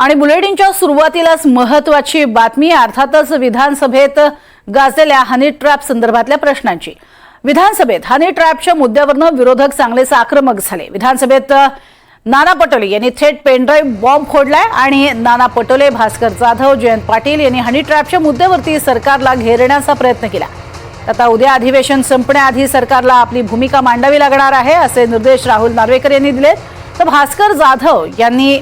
आणि बुलेटिनच्या सुरुवातीलाच महत्वाची बातमी अर्थातच विधानसभेत गाजलेल्या हनी ट्रॅप संदर्भातल्या प्रश्नांची. विधानसभेत हनी ट्रॅपच्या मुद्द्यावरनं विरोधक चांगलेच आक्रमक झाले. विधानसभेत नाना पटोले यांनी थेट पेनड्राईव्ह बॉम्ब फोडलाय आणि नाना पटोले भास्कर जाधव जयंत पाटील यांनी हनी ट्रॅपच्या मुद्द्यावरती सरकारला घेरण्याचा प्रयत्न केला. आता उद्या अधिवेशन संपण्याआधी सरकारला आपली भूमिका मांडावी लागणार आहे असे निर्देश राहुल नार्वेकर यांनी दिले तर भास्कर जाधव यांनी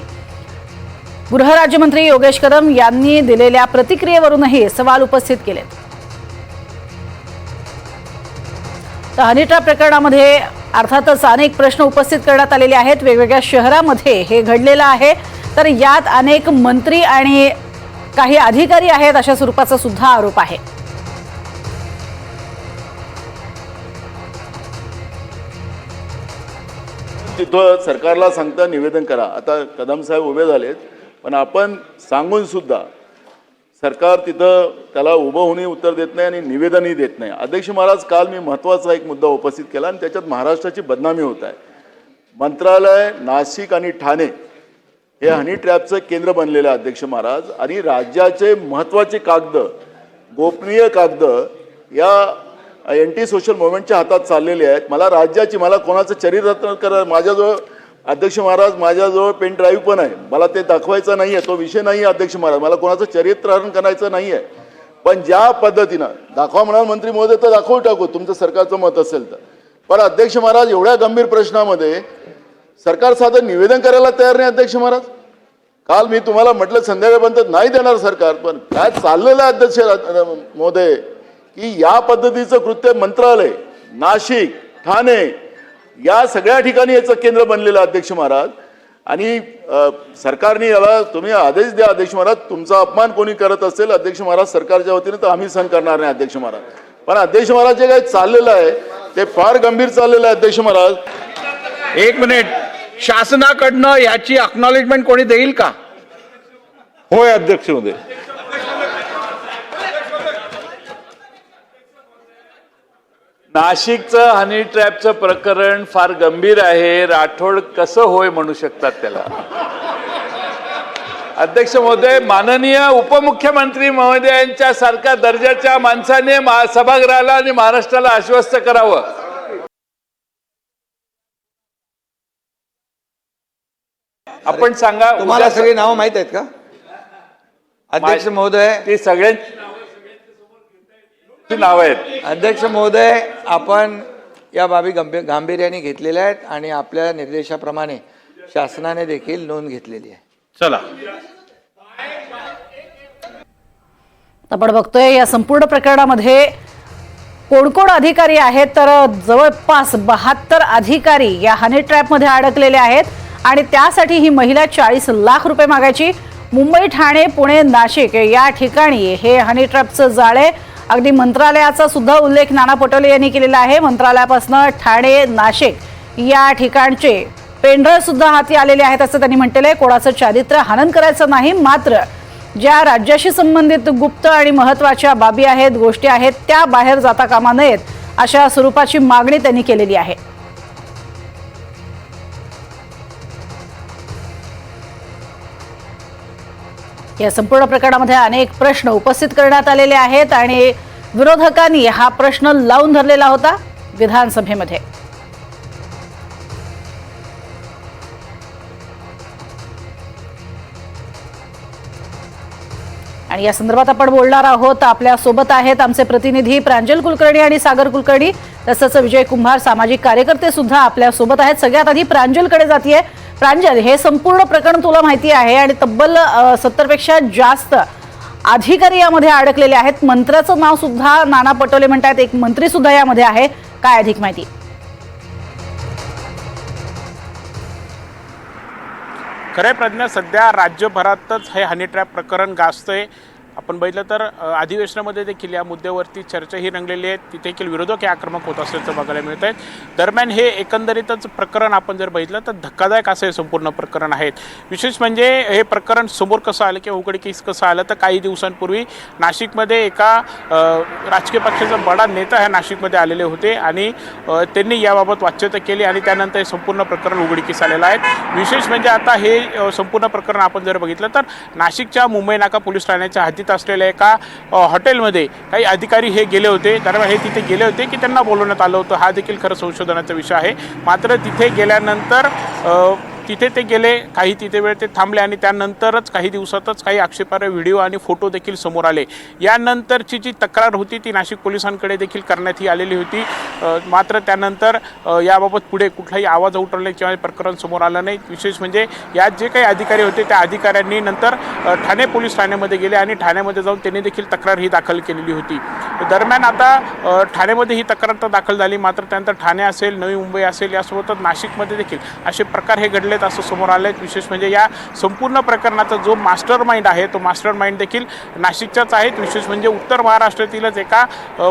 गृहराज्यमंत्री योगेश कदम यांनी दिलेल्या प्रतिक्रियेवरूनही सवाल उपस्थित केलेत तर हनीट्रॅप प्रकरणामध्ये अर्थातच अनेक प्रश्न उपस्थित करण्यात आलेले आहेत. वेगवेगळ्या शहरामध्ये हे घडलेलं आहे. तर यात अनेक मंत्री आणि काही अधिकारी आहेत अशा स्वरूपाचा सुद्धा आरोप आहे. तिथं सरकारला सांगता निवेदन करा. आता कदम साहेब उभे झालेत. पण आपण सांगून सुद्धा सरकार तिथं त्याला उभं होऊनही उत्तर देत नाही आणि निवेदनही देत नाही. अध्यक्ष महाराज काल मी महत्त्वाचा एक मुद्दा उपस्थित केला आणि त्याच्यात महाराष्ट्राची बदनामी होत आहे. मंत्रालय नाशिक आणि ठाणे हे हनी ट्रॅपचं केंद्र बनलेलं आहे अध्यक्ष महाराज. आणि राज्याचे महत्त्वाचे कागद गोपनीय कागद या एंटी सोशल मुवमेंटच्या हातात चाललेले आहेत. मला राज्याची मला कोणाचं चरित्र कर माझ्याजवळ अध्यक्ष महाराज माझ्याजवळ पेन ड्राईव्ह पण आहे. मला ते दाखवायचा नाही आहे तो विषय नाही आहे अध्यक्ष महाराज. मला कोणाचं चरित्रहरण करायचं नाही आहे पण ज्या पद्धतीनं दाखवा म्हणाल मंत्री महोदय तर दाखवू टाकू. तुमचं सरकारचं मत असेल तर. पण अध्यक्ष महाराज एवढ्या गंभीर प्रश्नामध्ये सरकार साधं निवेदन करायला तयार नाही अध्यक्ष महाराज? काल मी तुम्हाला म्हटलं संध्याकाळपर्यंत नाही देणार सरकार पण काय चाललेलं आहे अध्यक्ष महोदय? की या पद्धतीचं कृत्य मंत्रालय नाशिक ठाणे या सगळ्या ठिकाणी याचं केंद्र बनलेलं अध्यक्ष महाराज. आणि सरकारने याला तुम्ही आदेश द्या अध्यक्ष महाराज. तुमचा अपमान कोणी करत असेल अध्यक्ष महाराज सरकारच्या वतीने तर आम्ही सहन करणार नाही अध्यक्ष महाराज. पण अध्यक्ष महाराज जे काही चाललेलं आहे ते फार गंभीर चाललेलं आहे अध्यक्ष महाराज. एक मिनिट. शासनाकडनं याची अक्नॉलेजमेंट कोणी देईल का? होय अध्यक्ष महोदय. नाशिकचं हनी ट्रॅपचं प्रकरण फार गंभीर आहे. राठोड कसं होय म्हणू शकतात त्याला? अध्यक्ष महोदय माननीय उपमुख्यमंत्री महोदयांच्या सारख्या दर्जाच्या माणसाने सभागृहाला आणि महाराष्ट्राला आश्वस्त करावं. आपण सांगा तुम्हाला उद्या सगळी नावं माहीत आहेत का? अध्यक्ष महोदय ती सगळ्यांची नाव आहेत. अध्यक्ष महोदय आपण या बाबी गंभीर गांभीर्याने घेतलेल्या आहेत आणि आपल्या निर्देशाप्रमाणे शासनाने देखील नोंद घेतलेली आहे. चला. आपण बघतोय या संपूर्ण प्रकरणामध्ये कोण कोण अधिकारी आहेत? तर जवळपास बहात्तर अधिकारी या हनी ट्रॅपमध्ये अडकलेले आहेत आणि त्यासाठी ही महिला चाळीस लाख रुपये मागायची. मुंबई ठाणे पुणे नाशिक या ठिकाणी हे हनी ट्रॅपचं जाळे अगदी मंत्रालयाचा सुद्धा उल्लेख नाना पटोले यांनी केलेला आहे. मंत्रालयापासून ठाणे नाशिक या ठिकाणचे पेंढर सुद्धा हाती आलेले आहेत असं त्यांनी म्हटलेलं आहे. कोणाचं चारित्र्य हनन करायचं नाही मात्र ज्या राज्याशी संबंधित गुप्त आणि महत्त्वाच्या बाबी आहेत गोष्टी आहेत त्या बाहेर जाता कामा नयेत अशा स्वरूपाची मागणी त्यांनी केलेली आहे. या संपूर्ण प्रकरणामध्ये अनेक प्रश्न उपस्थित करण्यात आलेले आहेत आणि विरोधकांनी हा प्रश्न लावून धरलेला होता विधानसभेमध्ये. आणि या संदर्भात आपण बोलणार आहोत आपल्यासोबत आहेत आमचे प्रतिनिधी प्रांजल कुलकर्णी आणि सागर कुलकर्णी. तसंच विजय कुंभार सामाजिक कार्यकर्ते सुद्धा आपल्यासोबत आहेत. सगळ्यात आधी प्रांजलकडे जातीये. प्रांजल हे संपूर्ण प्रकरण तुला माहिती आहे आणि तब्बल सत्तरपेक्षा जास्त अधिकारी यामध्ये अडकलेले आहेत. मंत्र्याचं नाव सुद्धा नाना पटोले म्हणतात. एक मंत्री सुद्धा यामध्ये आहे. काय अधिक माहिती? खरे प्रज्ञा सध्या राज्यभरातच हे हनी ट्रॅप प्रकरण गाजतंय. आपण बघितलं तर अधिवेशनामध्ये देखील या मुद्द्यावरती चर्चा ही रंगलेली आहे तिथे देखील विरोधक हे आक्रमक होत असल्याचं बघायला मिळत आहेत दरम्यान हे एकंदरीतच प्रकरण आपण जर बघितलं तर धक्कादायक असं हे संपूर्ण प्रकरण आहेत विशेष म्हणजे हे प्रकरण समोर कसं आलं किंवा उघडकीस कसं आलं तर काही दिवसांपूर्वी नाशिकमध्ये एका राजकीय पक्षाचा बडा नेता ह्या नाशिकमध्ये आलेले होते आणि त्यांनी याबाबत वाच्यता केली आणि त्यानंतर हे संपूर्ण प्रकरण उघडकीस आलेलं आहे. विशेष म्हणजे आता हे संपूर्ण प्रकरण आपण जर बघितलं तर नाशिकच्या मुंबई नाका पोलीस ठाण्याच्या हद्दीत असलेल्या एका हॉटेलमध्ये काही अधिकारी हे गेले होते. दरम्यान हे तिथे गेले होते की त्यांना बोलवण्यात आलं होतं. हा देखील खरं संशोधनाचा विषय आहे. मात्र तिथे गेल्यानंतर तिथे ते गेले काही तिथे वेळ ते थांबले आणि त्यानंतरच काही दिवसातच काही आक्षेपार्ह व्हिडिओ आणि फोटो देखील समोर आले. यानंतरची जी तक्रार होती ती नाशिक पोलिसांकडे देखील करण्यात ही आलेली होती. मात्र त्यानंतर याबाबत पुढे कुठलाही आवाज उठवले किंवा प्रकरण समोर आलं नाही. विशेष म्हणजे यात जे काही अधिकारी होते त्या अधिकाऱ्यांनी नंतर ठाणे पोलीस ठाण्यामध्ये गेले आणि ठाण्यामध्ये जाऊन त्यांनी देखील तक्रार ही दाखल केलेली होती. दरम्यान आता ठाण्यामध्ये ही तक्रार तर दाखल झाली मात्र त्यानंतर ठाणे असेल नवी मुंबई असेल यासोबतच नाशिकमध्ये देखील असे प्रकार हे घडले घडलेत असं समोर आले विशेष म्हणजे या संपूर्ण प्रकरणाचा जो मास्टर माइंड आहे तो मास्टर माइंड देखील नाशिकच्याच आहेत. विशेष म्हणजे उत्तर महाराष्ट्रातीलच एका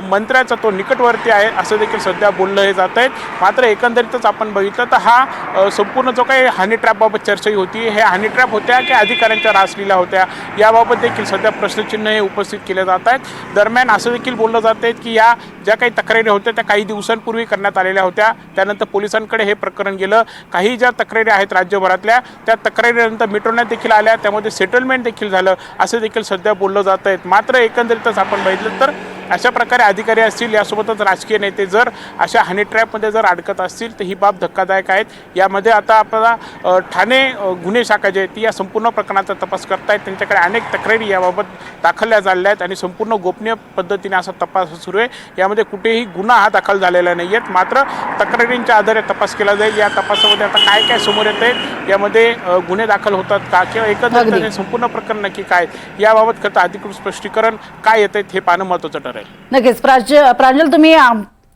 मंत्र्याचा तो निकटवर्ती आहे असं देखील सध्या बोललं हे जात आहे. मात्र एकंदरीतच आपण बघितलं तर हा संपूर्ण जो काही हानी ट्रॅपबाबत चर्चाही होती हे हानी ट्रॅप होत्या की अधिकाऱ्यांच्या रासलीला होत्या? याबाबत देखील सध्या प्रश्नचिन्ह हे उपस्थित केले जात आहेत. दरम्यान असं देखील बोललं जात आहे की या ज्या काही तक्रारी होत्या त्या काही दिवसांपूर्वी करण्यात आलेल्या होत्या. त्यानंतर पोलिसांकडे हे प्रकरण गेलं. काही ज्या तक्रारी आहेत राज्यभरातल्या त्या तक्रारीनंतर मिटवण्यात देखील आल्या. त्यामध्ये सेटलमेंट देखील झालं. असं देखील सध्या बोललं जात आहेत मात्र एकंदरीतच आपण बघितलं तर अशा प्रकारे अधिकारी असतील यासोबतच राजकीय नेते जर अशा हनी ट्रॅपमध्ये जर अडकत असतील तर ही बाब धक्कादायक आहेत. यामध्ये आता आपल्याला ठाणे गुन्हे शाखा जी आहे ती या संपूर्ण प्रकरणाचा तपास करतायत. त्यांच्याकडे अनेक तक्रारी याबाबत दाखलल्या झालेल्या आहेत आणि संपूर्ण गोपनीय पद्धतीने असा तपास सुरू आहे. यामध्ये कुठेही गुन्हा हा दाखल झालेला नाही आहेत मात्र तक्रारींच्या आधारे तपास केला जाईल. या तपासामध्ये आता काय काय समोर येत आहे. यामध्ये गुन्हे दाखल होतात का? किंवा एकंदरीत. हे संपूर्ण प्रकरण नक्की काय? याबाबत खरं तर अधिकृत स्पष्टीकरण काय येत हे पाहणं महत्त्वाचं ठरेल. नक्कीच. प्राज प्रांजल तुम्ही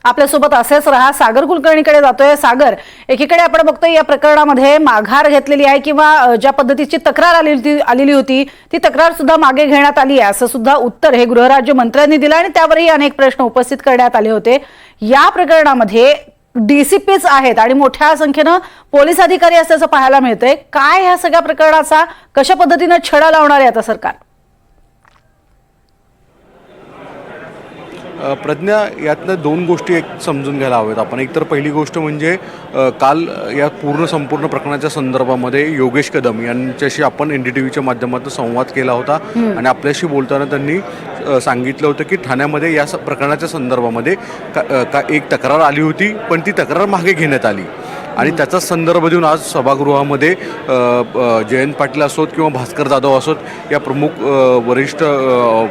आपल्यासोबत असेच राहा. सागर कुलकर्णीकडे जातोय. सागर एकीकडे आपण बघतोय या प्रकरणामध्ये माघार घेतलेली आहे किंवा ज्या पद्धतीची तक्रार आलेली आलेली होती ती तक्रार सुद्धा मागे घेण्यात आली आहे. असं सुद्धा उत्तर हे गृहराज्य मंत्र्यांनी दिलं आणि त्यावरही अनेक प्रश्न उपस्थित करण्यात आले होते. या प्रकरणामध्ये डीसीपीच आहेत आणि मोठ्या संख्येनं पोलीस अधिकारी असल्याचं पाहायला मिळतंय. काय ह्या सगळ्या प्रकरणाचा कशा पद्धतीनं छडा लावणार आहे आता सरकार? प्रज्ञा यातनं दोन गोष्टी एक समजून घ्यायला हव्यात आपण. एक तर पहिली गोष्ट म्हणजे काल या पूर्ण संपूर्ण प्रकरणाच्या संदर्भामध्ये योगेश कदम यांच्याशी आपण एन डी टी व्हीच्या माध्यमातून संवाद केला होता. आणि आपल्याशी बोलताना त्यांनी सांगितलं होतं की ठाण्यामध्ये या स- प्रकरणाच्या संदर्भामध्ये का का एक तक्रार आली होती पण ती तक्रार मागे घेण्यात आली. आणि त्याचा संदर्भ देऊन आज सभागृहामध्ये जयंत पाटील असोत किंवा भास्कर जाधव असोत या प्रमुख वरिष्ठ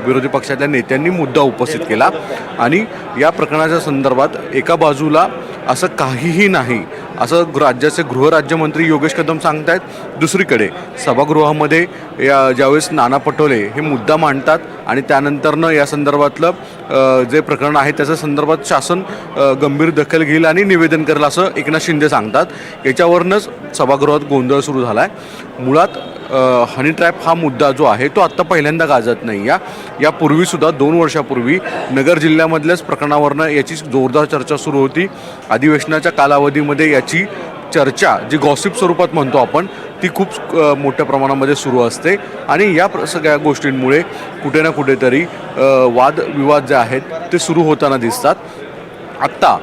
विरोधी पक्षातल्या नेत्यांनी मुद्दा उपस्थित केला. आणि या प्रकरणाच्या संदर्भात एका बाजूला असं काहीही नाही असं राज्याचे गृहराज्यमंत्री योगेश कदम सांगत आहेत दुसरीकडे सभागृहामध्ये या ज्यावेळेस नाना पटोले हे मुद्दा मांडतात आणि त्यानंतरनं या संदर्भातलं जे प्रकरण आहे त्याच्या संदर्भात शासन गंभीर दखल घेईल आणि निवेदन करेल असं एकनाथ शिंदे सांगतात. याच्यावरनंच सभागृहात गोंधळ सुरू झाला आहे मुळात हनी ट्रॅप हा मुद्दा जो आहे तो आत्ता पहिल्यांदा गाजत नाही. या यापूर्वीसुद्धा दोन वर्षापूर्वी नगर जिल्ह्यामधल्याच प्रकरणावरनं याची जोरदार चर्चा सुरू होती. अधिवेशनाच्या कालावधीमध्ये याची चर्चा जी गॉसिप स्वरूपात म्हणतो आपण ती खूप मोठ्या प्रमाणामध्ये सुरू असते. आणि या सगळ्या गोष्टींमुळे कुठे ना कुठेतरी वादविवाद जे आहेत ते सुरू होताना दिसतात. आत्ता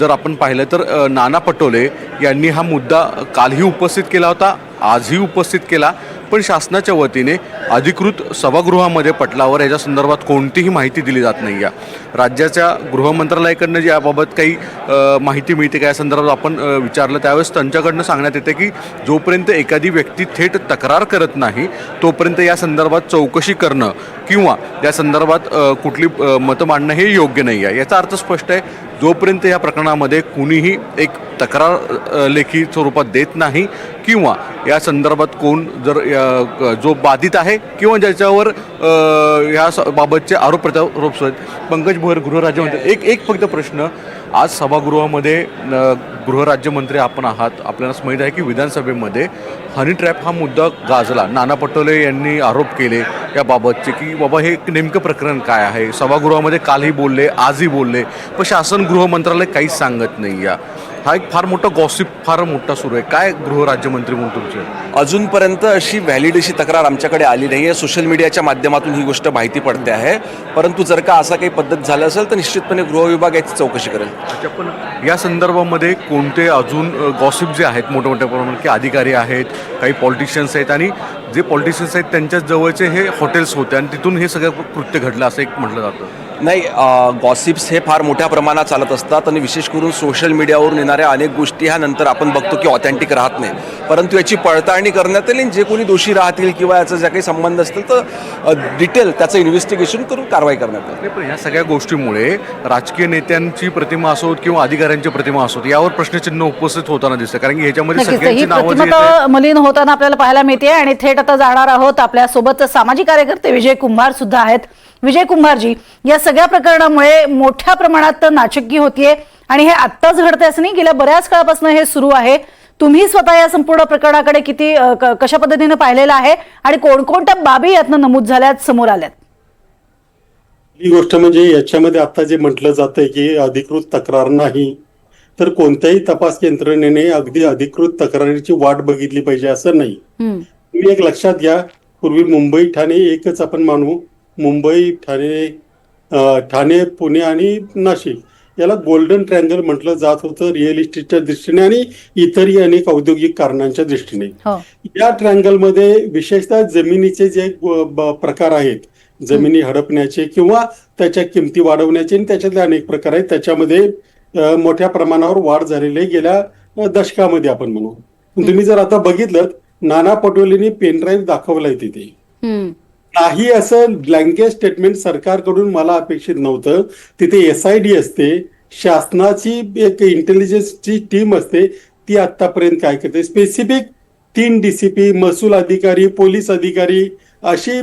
जर आपण पाहिलं तर नाना पटोले यांनी हा मुद्दा कालही उपस्थित केला होता आजही उपस्थित केला. पण शासनाच्या वतीने अधिकृत सभागृहामध्ये पटलावर याच्या संदर्भात कोणतीही माहिती दिली जात नाही आहे राज्याच्या गृहमंत्रालयाकडनं जी याबाबत काही माहिती मिळते का या संदर्भात आपण विचारलं. त्यावेळेस त्यांच्याकडनं सांगण्यात येते की जोपर्यंत एखादी व्यक्ती थेट तक्रार करत नाही तोपर्यंत या संदर्भात चौकशी करणं किंवा या संदर्भात कुठली मतं मांडणं हे योग्य नाही आहे. याचा अर्थ स्पष्ट आहे जोपर्यंत या प्रकरणामध्ये कुणीही एक तक्रार लेखी स्वरूपात देत नाही किंवा या संदर्भात कोण जर या, जो बाधित आहे किंवा ज्याच्यावर ह्या स- बाबतचे आरोप प्रत्यारोप पंकज भोयर गृहराज्यमंत्री एक एक फक्त प्रश्न आज सभागृहामध्ये गृहराज्यमंत्री आपण आहात. आपल्याला माहीत आहे की विधानसभेमध्ये हनी ट्रॅप हा मुद्दा गाजला. नाना पटोले यांनी आरोप केले याबाबतचे की बाबा हे नेमकं प्रकरण काय आहे? सभागृहामध्ये कालही बोलले आजही बोलले. पण शासन गृह मंत्रालय काहीच सांगत नाही या. हा एक फार मोठा गॉसिप फार मोठा सुरू आहे. काय गृहराज्यमंत्री म्हणून तुमचे? अजूनपर्यंत अशी व्हॅलिड अशी तक्रार आमच्याकडे आली नाही आहे सोशल मीडियाच्या माध्यमातून ही गोष्ट माहिती पडते आहे. परंतु जर का असा काही पद्धत झालं असेल तर निश्चितपणे गृहविभाग याची चौकशी करेल. अच्छा पण या संदर्भामध्ये कोणते अजून गॉसिप जे आहेत मोठ्या मोठ्या प्रमाणात की अधिकारी आहेत काही पॉलिटिशियन्स आहेत आणि जे पॉलिटिशियन्स आहेत त्यांच्या जवळचे हे हॉटेल्स होते आणि तिथून हे सगळं कृत्य घडलं असं एक म्हटलं जातं. नाही गॉसिप्स हे फार मोठ्या प्रमाणात चालत असतात आणि विशेष करून सोशल मीडियावरून येणाऱ्या अनेक गोष्टी ह्या नंतर आपण बघतो की ऑथेंटिक राहत नाही. परंतु याची पडताळणी करण्यात येईल जे कोणी दोषी राहतील किंवा याचा ज्या काही संबंध असतील तर डिटेल त्याचं इन्व्हेस्टिगेशन करून कारवाई करण्यात येईल. पण ह्या सगळ्या गोष्टीमुळे राजकीय नेत्यांची प्रतिमा असोत किंवा अधिकाऱ्यांची प्रतिमा असोत यावर प्रश्नचिन्ह उपस्थित होताना दिसतं कारण की ह्याच्यामध्ये सगळ्यांची नावं मलिन होताना आपल्याला पाहायला मिळते आणि थेट आता जाणार आहोत आपल्यासोबत सामाजिक कार्यकर्ते विजय कुंभार सुद्धा आहेत. विजय कुंभारजी या सगळ्या प्रकरणामुळे मोठ्या प्रमाणात नाचक्की होतीये आणि हे आत्ताच घडतंय असं नाही गेल्या बऱ्याच काळापासून हे सुरू आहे. तुम्ही स्वतः या संपूर्ण प्रकरणाकडे किती कशा पद्धतीने पाहिलेलं आहे आणि कोणकोणत्या बाबी यातनं नमूद झाल्यात समोर आल्यात? ही गोष्ट म्हणजे याच्यामध्ये आता जे म्हटलं जातंय की अधिकृत तक्रार नाही तर कोणत्याही तपास यंत्रणेने अगदी अधिकृत तक्रारीची वाट बघितली पाहिजे असं नाही. तुम्ही एक लक्षात घ्या पूर्वी मुंबई ठाणे एकच आपण मानू मुंबई ठाणे ठाणे पुणे आणि नाशिक. याला गोल्डन ट्रँगल म्हटलं जात होतं रिअल इस्टेटच्या दृष्टीने आणि इतरही अनेक औद्योगिक कारणांच्या दृष्टीने. हो. या ट्रँगलमध्ये विशेषतः जमिनीचे जे प्रकार आहेत जमिनी हडपण्याचे किंवा त्याच्या किमती वाढवण्याचे आणि त्याच्यातले अनेक प्रकार आहेत त्याच्यामध्ये मोठ्या प्रमाणावर वाढ झालेली आहे गेल्या दशकामध्ये आपण म्हणू. तुम्ही जर आता बघितलं नाना पटोलेंनी पेनड्राईव्ह दाखवलाय तिथे. नाही असं ब्लँकेट स्टेटमेंट सरकारकडून मला अपेक्षित नव्हतं. तिथे एस आय डी असते शासनाची एक इंटेलिजन्सची टीम असते ती आतापर्यंत काय करते? स्पेसिफिक तीन डीसीपी महसूल अधिकारी पोलीस अधिकारी अशी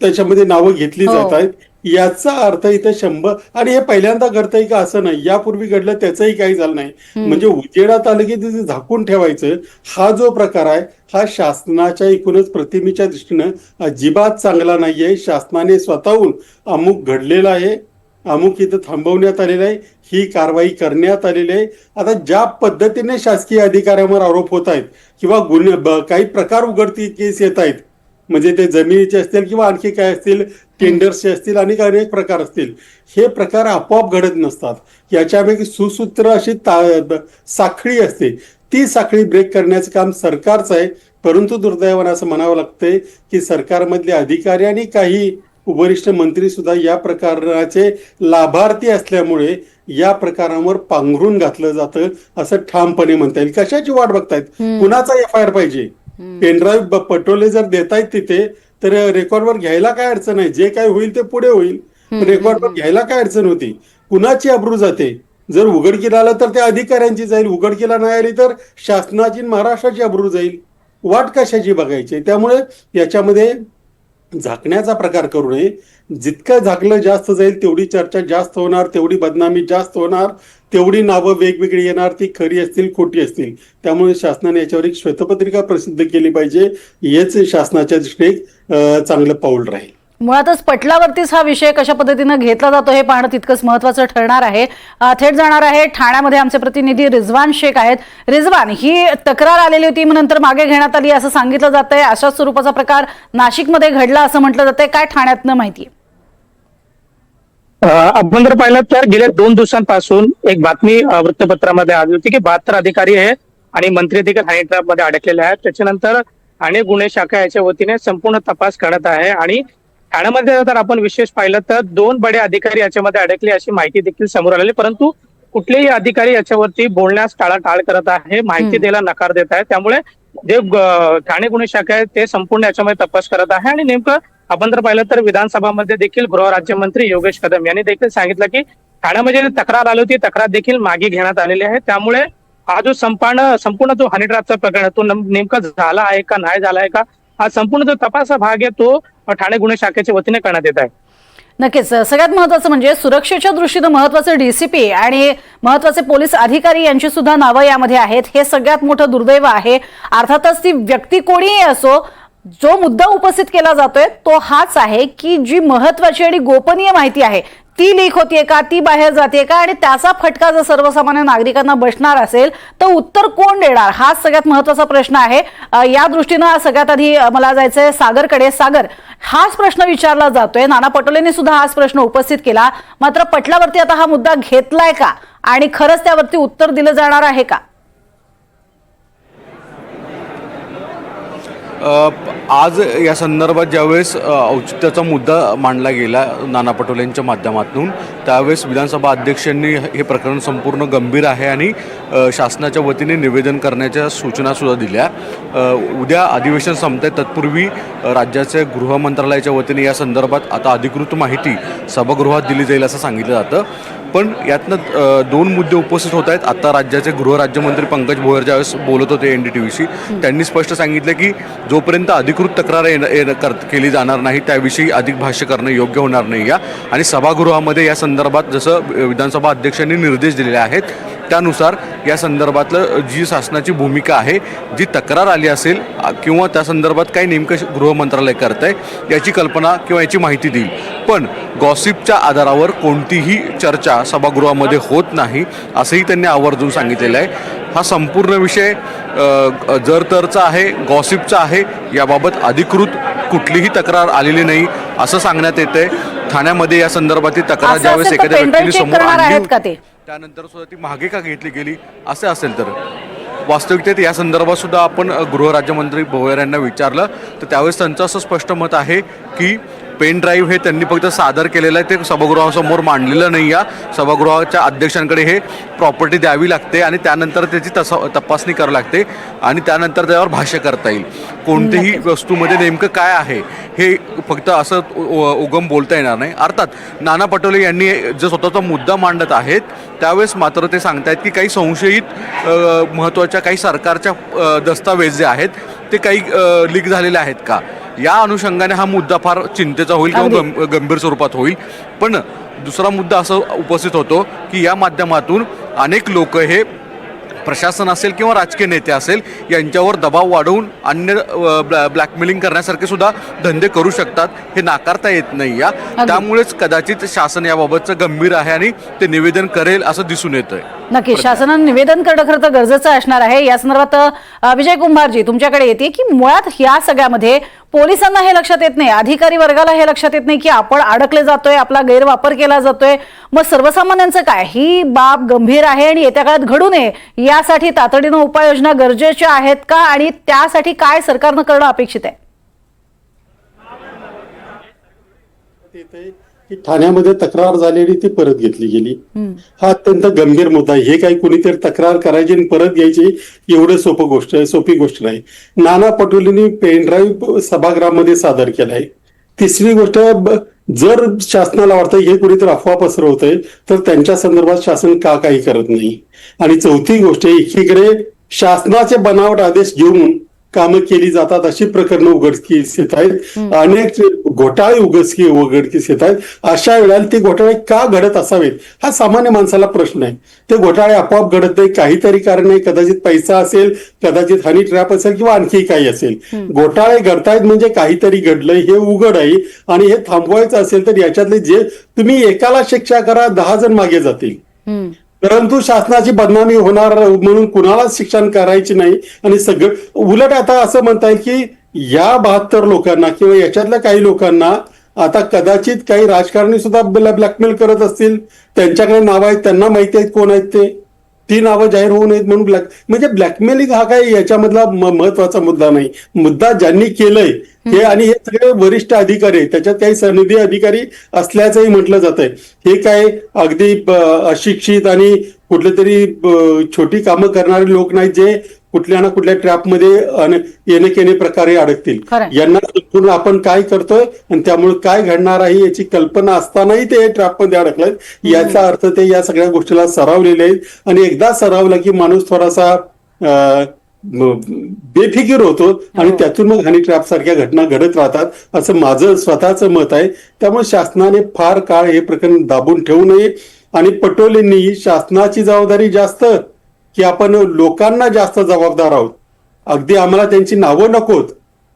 त्याच्यामध्ये नावं घेतली हो. जात आहेत. याचा अर्थ इथे शंभर. आणि हे पहिल्यांदा घडतंय का असं नाही. यापूर्वी घडलं त्याचंही काही झालं नाही. म्हणजे उजेडात आलं की तिथे झाकून ठेवायचं हा जो प्रकार आहे हा शासनाच्या एकूणच प्रतिमेच्या दृष्टीनं अजिबात चांगला नाहीये. शासनाने स्वतःहून अमुक घडलेला आहे अमुक इथं थांबवण्यात आलेलं आहे ही कारवाई करण्यात आलेली आहे. आता ज्या पद्धतीने शासकीय अधिकाऱ्यांवर आरोप होत आहेत किंवा गुन्हे काही प्रकार उघडती केस येत आहेत म्हणजे ते जमिनीचे असतील किंवा आणखी काय असतील टेंडर्सचे असतील आणि अनेक प्रकार असतील. हे प्रकार आपोआप घडत नसतात. याच्यापैकी सुसूत्र अशी साखळी असते. ती साखळी ब्रेक करण्याचं काम सरकारचं आहे. परंतु दुर्दैवानं असं म्हणावं लागतंय की सरकारमधले अधिकारी आणि काही वरिष्ठ मंत्री सुद्धा या प्रकाराचे लाभार्थी असल्यामुळे या प्रकारांवर पांघरून घातलं जातं असं ठामपणे म्हणता येईल. कशाची वाट बघतायत? कुणाचा एफ आय आर पाहिजे? पेनड्राईव्ह पटोले जर देतायत तिथे तर रेकॉर्डवर घ्यायला काय अडचण आहे? जे काय होईल ते पुढे होईल. रेकॉर्डवर घ्यायला काय अडचण होती? कुणाची अब्रू जाते? जर उघडकीला आलं तर त्या अधिकाऱ्यांची जाईल. उघडकीला नाही आली तर शासनाची महाराष्ट्राची अब्रू जाईल. वाट कशाची बघायची? त्यामुळे याच्यामध्ये झाकण्याचा प्रकार करू नये. जितकं झाकलं जास्त जाईल तेवढी चर्चा जास्त होणार तेवढी बदनामी जास्त होणार तेवढी नावं वेगवेगळी येणार ती खरी असतील खोटी असतील. त्यामुळे शासनाने याच्यावर एक श्वेतपत्रिका प्रसिद्ध केली पाहिजे. हेच शासनाच्या दृष्टीने चांगलं पाऊल राहील. मुळातच पटलावरतीच हा विषय कशा पद्धतीनं घेतला जातो हे पाहणं तितकंच महत्वाचं ठरणार आहे. थेट जाणार आहे ठाण्यामध्ये आमचे प्रतिनिधी रिझवान शेख आहेत. रिझवान ही तक्रार आलेली होती मग नंतर मागे घेण्यात आली असं सांगितलं जात आहे अशाच स्वरूपाचा प्रकार नाशिकमध्ये घडला असं म्हटलं जातंय. काय ठाण्यातनं माहिती? आपण जर पाहिलं तर गेल्या दोन दिवसांपासून एक बातमी वृत्तपत्रामध्ये आली होती की बहात्तर अधिकारी आहे आणि मंत्री देखील हानी ट्रॅपमध्ये अडकलेले आहेत. त्याच्यानंतर ठाणे गुन्हे शाखा याच्या वतीने संपूर्ण तपास करत आहे आणि ठाण्यामध्ये जर आपण विशेष पाहिलं तर दोन बडे अधिकारी याच्यामध्ये अडकले अशी माहिती देखील समोर आलेली परंतु कुठलेही अधिकारी याच्यावरती बोलण्यास टाळाटाळ करत आहे माहिती द्यायला नकार देत आहे. त्यामुळे जे ठाणे गुन्हे शाखा आहे ते संपूर्ण याच्यामध्ये तपास करत आहे. आणि नेमकं आपण जर पाहिलं तर विधानसभामध्ये देखील गृहराज्यमंत्री योगेश कदम यांनी देखील सांगितलं की ठाण्यामध्ये जी तक्रार आली होती तक्रार देखील मागे घेण्यात आलेली आहे. त्यामुळे हा जो संपूर्ण संपूर्ण जो हनी ट्रॅपचा प्रकरण तो नम- नेमका झाला आहे का नाही झाला आहे का हा संपूर्ण जो तपास भाग आहे तो ठाणे गुन्हे शाखेच्या वतीने करण्यात येत आहे. नक्कीच. सगळ्यात महत्वाचं म्हणजे सुरक्षेच्या दृष्टीनं महत्त्वाचे डीसीपी आणि महत्त्वाचे पोलीस अधिकारी यांची सुद्धा नावं यामध्ये आहेत. हे सगळ्यात मोठं दुर्दैव आहे. अर्थातच ती व्यक्ती कोणीही असो जो मुद्दा उपस्थित केला जातोय तो हाच आहे की जी महत्वाची आणि गोपनीय माहिती आहे ती लीक होतीये का? ती बाहेर जाते का? आणि त्याचा फटका जर सर्वसामान्य नागरिकांना बसणार असेल तर उत्तर कोण देणार? हाच सगळ्यात महत्त्वाचा प्रश्न आहे. या दृष्टीनं सगळ्यात आधी मला जायचंय सागरकडे. सागर हाच प्रश्न विचारला जातोय. नाना पटोलेंनी सुद्धा हाच प्रश्न उपस्थित केला. मात्र पटलावरती आता हा मुद्दा घेतलाय का? आणि खरंच त्यावरती उत्तर दिलं जाणार आहे का? आज या संदर्भात ज्यावेळेस औचित्याचा मुद्दा मांडला गेला नाना पटोलेंच्या माध्यमातून त्यावेळेस विधानसभा अध्यक्षांनी हे प्रकरण संपूर्ण गंभीर आहे आणि शासनाच्या वतीने निवेदन करण्याच्या सूचनासुद्धा दिल्या. उद्या अधिवेशन संपत आहे तत्पूर्वी राज्याचे गृह मंत्रालयाच्या वतीने या संदर्भात आता अधिकृत माहिती सभागृहात दिली जाईल असं सांगितलं जातं. पण यातनं दोन मुद्दे उपस्थित होत आहेत. आता राज्याचे गृहराज्यमंत्री पंकज भोयर ज्यावेळेस बोलत होते एन डी टी व्हीशी त्यांनी स्पष्ट सांगितलं की जोपर्यंत अधिकृत तक्रार येण- येण- कर केली जाणार नाही त्याविषयी अधिक भाष्य करणं योग्य होणार नाही. या आणि सभागृहामध्ये या संदर्भात जसं विधानसभा अध्यक्षांनी निर्देश दिलेले आहेत त्यानुसार या संदर्भातलं जी शासनाची भूमिका आहे जी तक्रार आली असेल किंवा त्या संदर्भात काय नेमकं गृह मंत्रालय करत आहे याची कल्पना किंवा याची माहिती देईल. पण गॉसिपच्या आधारावर कोणतीही चर्चा सभागृहामध्ये होत नाही असंही त्यांनी आवर्जून सांगितलेलं आहे. हा संपूर्ण विषय जर तरचा आहे गॉसिपचा आहे याबाबत अधिकृत कुठलीही तक्रार आलेली नाही असं सांगण्यात येतंय. ठाण्यामध्ये या संदर्भातील तक्रार ज्यावेळेस एखाद्या व्यक्तीने समोर आणली आहेत का ते? त्यानंतर सुद्धा ती मागे का घेतली गेली? असे असेल तर. वास्तविकतेत या संदर्भात सुद्धा आपण गृहराज्यमंत्री भोयर यांना विचारलं. तर त्यावेळेस त्यांचं असं स्पष्ट मत आहे की पेन ड्राईव्ह हे त्यांनी फक्त सादर केलेलं आहे. ते सभागृहासमोर मांडलेलं नाही या सभागृहाच्या अध्यक्षांकडे हे प्रॉपर्टी द्यावी लागते आणि त्यानंतर त्याची तस तपासणी करावी लागते आणि त्यानंतर त्यावर भाष्य करता येईल. कोणत्याही वस्तूमध्ये नेमकं काय आहे हे फक्त असं उगम बोलता येणार नाही. अर्थात नाना पटोले यांनी जो स्वतःचा मुद्दा मांडत आहेत त्यावेळेस मात्र ते सांगतायत की काही संशयित महत्त्वाच्या काही सरकारच्या दस्तावेज जे आहेत ते काही लीक झालेले आहेत का? या अनुषंगाने हा मुद्दा फार चिंतेचा होईल किंवा गंभीर स्वरूपात होईल. पण दुसरा मुद्दा असं उपस्थित होतो की या माध्यमातून अनेक लोक हे प्रशासन असेल किंवा राजकीय नेते असेल यांच्यावर दबाव वाढवून अन्य ब्लॅ- ब्लॅकमेलिंग करण्यासारखे सुद्धा धंदे करू शकतात हे नाकारता येत नाही या. त्यामुळेच कदाचित शासन याबाबतचं गंभीर आहे आणि ते निवेदन करेल असं दिसून येतंय. नक्की शासनानं निवेदन करणं खरं तर गरजेचं असणार आहे. या संदर्भात विजय कुंभारजी तुमच्याकडे येते की मुळात या सगळ्यामध्ये पोलिसांना हे लक्षात येत नाही. अधिकारी वर्गाला हे लक्षात येत नाही की आपण अडकले जातोय आपला गैरवापर केला जातोय. मग सर्वसामान्यांचं काय? ही बाब गंभीर आहे आणि येत्या काळात घडू नये. यासाठी तातडीनं उपाययोजना गरजेच्या आहेत का? आणि त्यासाठी काय सरकारनं करणं अपेक्षित आहे? ठाण्यामध्ये तक्रार झालेली ती परत घेतली गेली. हा अत्यंत गंभीर मुद्दा आहे. हे काही कुणीतरी तक्रार करायची आणि परत घ्यायची एवढं सोपं गोष्ट आहे सोपी गोष्ट नाही. नाना पटोलेंनी पेनड्राईव्ह सभागृहामध्ये सादर केलाय तिसरी गोष्ट जर शासनाला वाटतं हे कुणीतरी अफवा पसरवतंय तर त्यांच्या संदर्भात शासन का काही करत नाही? आणि चौथी गोष्ट एकीकडे शासनाचे बनावट आदेश घेऊन कामं केली जातात अशी प्रकरणं उघडकीस येत आहेत. अनेक घोटाळे उघडकी उघडकीस येत आहेत. अशा वेळेला ते घोटाळे का घडत असावेत हा सामान्य माणसाला प्रश्न आहे. ते घोटाळे आपोआप घडत नाही काहीतरी कारण आहे. कदाचित पैसा असेल कदाचित हनी ट्रॅप असेल किंवा आणखी काही असेल. घोटाळे घडतायत म्हणजे काहीतरी घडलंय. हे उघड आहे आणि हे थांबवायचं असेल तर याच्यातले जे तुम्ही एकाला शिक्षा करा दहा जण मागे जातील. परंतु शासनाची बदनामी होणार म्हणून कुणालाच शिक्षण करायची नाही. आणि सगळं उलट आता असं म्हणता येईल की या बहात्तर लोकांना किंवा याच्यातल्या काही लोकांना आता कदाचित काही राजकारणी सुद्धा ब्लॅकमेल करत असतील. त्यांच्याकडे नावं आहेत त्यांना माहिती आहेत कोण आहेत ते. ती नावं जाहीर होऊ नयेत म्हणून ब्लॅक म्हणजे ब्लॅकमेलिंग हा काही याच्यामधला महत्त्वाचा मुद्दा नाही. मुद्दा ज्यांनी केलंय हे आणि हे सगळे वरिष्ठ अधिकारी त्याच्यात काही सनदी अधिकारी असल्याचंही म्हटलं जात आहे हे काय अगदी अशिक्षित आणि कुठले तरी छोटी कामं करणारे लोक नाहीत जे कुठल्या ना कुठल्या ट्रॅपमध्ये येणे केणे प्रकारे अडकतील. यांना संपूर्ण आपण काय करतोय आणि त्यामुळे काय घडणार आहे याची कल्पना असतानाही ते ट्रॅपमध्ये अडकलेत. याचा अर्थ ते या सगळ्या गोष्टीला सरावलेले आहेत. आणि एकदा सरावलं की माणूस थोडासा बेफिकीर होतो आणि त्यातून मग हनी ट्रॅप सारख्या घटना घडत राहतात असं माझं स्वतःचं मत आहे. त्यामुळे शासनाने फार काळ हे प्रकरण दाबून ठेवू नये. आणि पटोलेंनी शासनाची जबाबदारी जास्त की आपण लोकांना जास्त जबाबदार आहोत. अगदी आम्हाला त्यांची नावं नकोत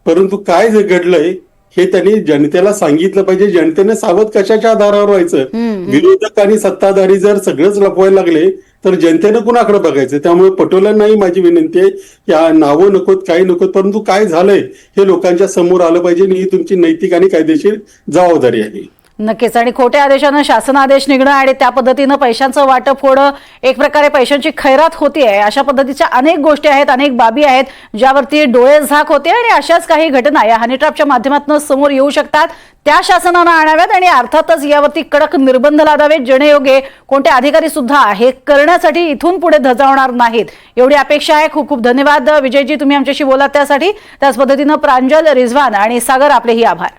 परंतु काय घडलंय हे त्यांनी जनतेला सांगितलं पाहिजे. जनतेने सावध कशाच्या आधारावर व्हायचं? विरोधक आणि सत्ताधारी जर सगळंच लपवायला लागले तर जनतेनं कुणाकडे बघायचं? त्यामुळे पटोल्यांनाही माझी विनंती आहे या नावं नकोत काही नकोत परंतु काय झालंय हे लोकांच्या समोर आलं पाहिजे आणि ही तुमची नैतिक आणि कायदेशीर जबाबदारी आहे. नक्कीच. आणि खोट्या आदेशानं शासन आदेश निघणं आणि त्या पद्धतीनं पैशांचं वाटप होणं एक प्रकारे पैशांची खैरात होतीये. अशा पद्धतीच्या अनेक गोष्टी आहेत अनेक बाबी आहेत ज्यावरती डोळे झाक होते आणि अशाच काही घटना या हनीट्रॅपच्या माध्यमातून समोर येऊ शकतात. त्या शासनानं आणाव्यात आणि अर्थातच यावरती कडक निर्बंध लादावेत. जेणेयोगे कोणते अधिकारी सुद्धा हे करण्यासाठी इथून पुढे धजावणार नाहीत. एवढी अपेक्षा आहे. खूप खूप धन्यवाद. विजयजी तुम्ही आमच्याशी बोलात त्यासाठी. त्याच पद्धतीनं प्रांजल रिझवान आणि सागर आपलेही आभार.